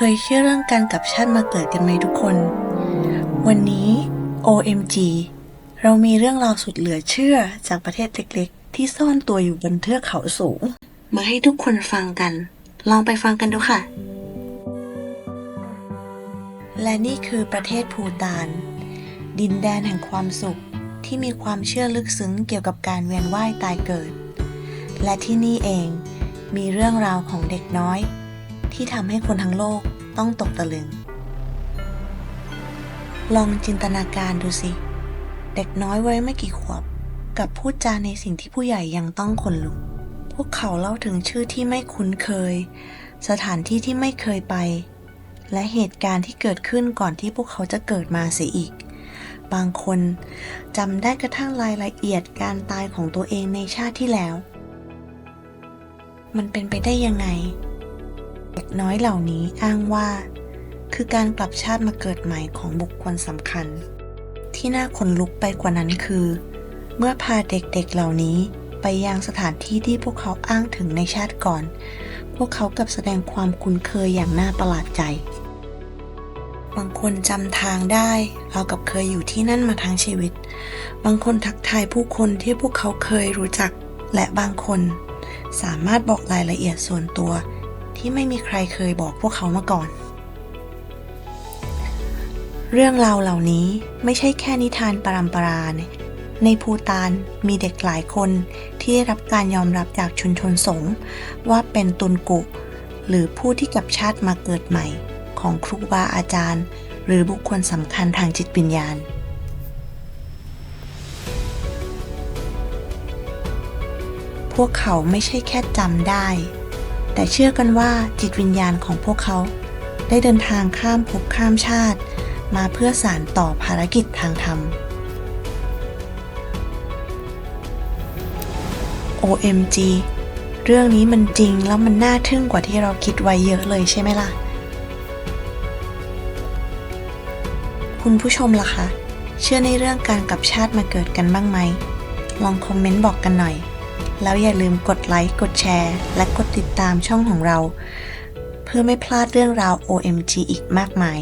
เคยเชื่อเรื่องการกลับชาติมาเกิดกันไหมทุกคน วันนี้ OMG เรามีเรื่องราวสุดเหลือเชื่อจากประเทศเล็กๆ ที่ซ่อนตัวอยู่บนเทือกเขาสูง มาให้ทุกคนฟังกัน ลองไปฟังกันดูค่ะ และนี่คือประเทศภูตาน ดินแดนแห่งความสุขที่มีความเชื่อลึกซึ้งเกี่ยวกับการเวียนว่ายตายเกิด และที่นี่เองมีเรื่องราวของเด็กน้อย ที่ทำให้คนทั้งโลกต้องตกตะลึง ลองจินตนาการดูสิ เด็กน้อยวัยไม่กี่ขวบ กับพูดจาในสิ่งที่ผู้ใหญ่ยังต้องขนลุก พวกเขาเล่าถึงชื่อที่ไม่คุ้นเคย สถานที่ที่ไม่เคยไป และเหตุการณ์ที่เกิดขึ้นก่อนที่พวกเขาจะเกิดมาเสียอีก บางคนจำได้กระทั่งรายละเอียดการตายของตัวเองในชาติที่แล้ว มันเป็นไปได้ยังไง เด็กน้อยเหล่านี้อ้างว่า คือการกลับชาติมาเกิดใหม่ของบุคคลสำคัญ ที่น่าขนลุกไปกว่านั้นคือ เมื่อพาเด็กๆเหล่านี้ไปยังสถานที่ที่พวกเขาอ้างถึงในชาติก่อน พวกเขากับแสดงความคุ้นเคยอย่างน่าประหลาดใจ บางคนจำทางได้เรากับเคยอยู่ที่นั่นมาทั้งชีวิต บางคนทักทายผู้คนที่พวกเขาเคยรู้จัก และบางคน สามารถบอกรายละเอียดส่วนตัว ที่ไม่มีใครเคยบอกพวกเขามาก่อน เรื่องราวเหล่านี้ไม่ใช่แค่นิทานปรัมปราในภูตานมีเด็กหลายคนที่ได้รับการยอมรับจากชุมชนสงฆ์ว่าเป็นตุนกุ หรือผู้ที่กลับชาติมาเกิดใหม่ ของครูบาอาจารย์ หรือบุคคลสำคัญทางจิตวิญญาณพวกเขาไม่ใช่แค่จำได้ แต่เชื่อกันว่าจิตวิญญาณของพวกเขา ได้เดินทางข้ามภพข้ามชาติ มาเพื่อสานต่อภารกิจทางธรรม OMG เรื่องนี้มันจริงแล้วมันน่าทึ่งกว่าที่เราคิดไว้เยอะเลยใช่ไหมล่ะ คุณผู้ชมล่ะคะ เชื่อในเรื่องการกลับชาติมาเกิดกันบ้างไหม ลองคอมเมนต์บอกกันหน่อย แล้วอย่าลืมกดไลค์ กดแชร์ และกดติดตามช่องของเรา เพื่อไม่พลาดเรื่องราว OMG อีกมากมาย